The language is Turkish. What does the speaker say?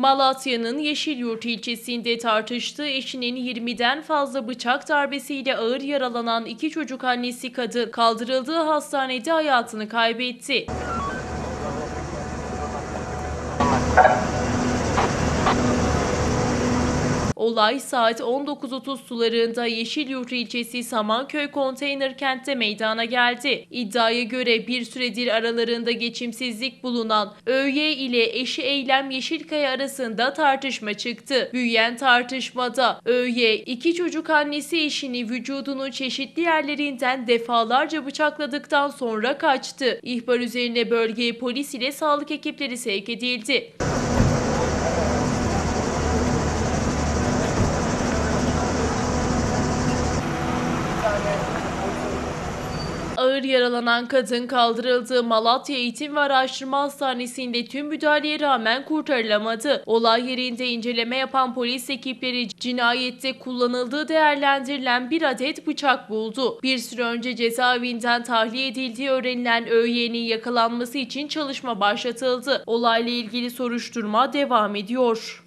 Malatya'nın Yeşilyurt ilçesinde tartıştığı eşinin 20'den fazla bıçak darbesiyle ağır yaralanan iki çocuk annesi kadın kaldırıldığı hastanede hayatını kaybetti. Olay saat 19.30 sularında Yeşilyurt ilçesi Samanköy konteyner kentte meydana geldi. İddiaya göre bir süredir aralarında geçimsizlik bulunan ÖY ile eşi Eylem Yeşilkaya arasında tartışma çıktı. Büyüyen tartışmada ÖY iki çocuk annesi eşini vücudunun çeşitli yerlerinden defalarca bıçakladıktan sonra kaçtı. İhbar üzerine bölgeye polis ile sağlık ekipleri sevk edildi. Ağır yaralanan kadın kaldırıldığı Malatya Eğitim ve Araştırma Hastanesi'nde tüm müdahaleye rağmen kurtarılamadı. Olay yerinde inceleme yapan polis ekipleri cinayette kullanıldığı değerlendirilen bir adet bıçak buldu. Bir süre önce cezaevinden tahliye edildiği öğrenilen ÖY'nin yakalanması için çalışma başlatıldı. Olayla ilgili soruşturma devam ediyor.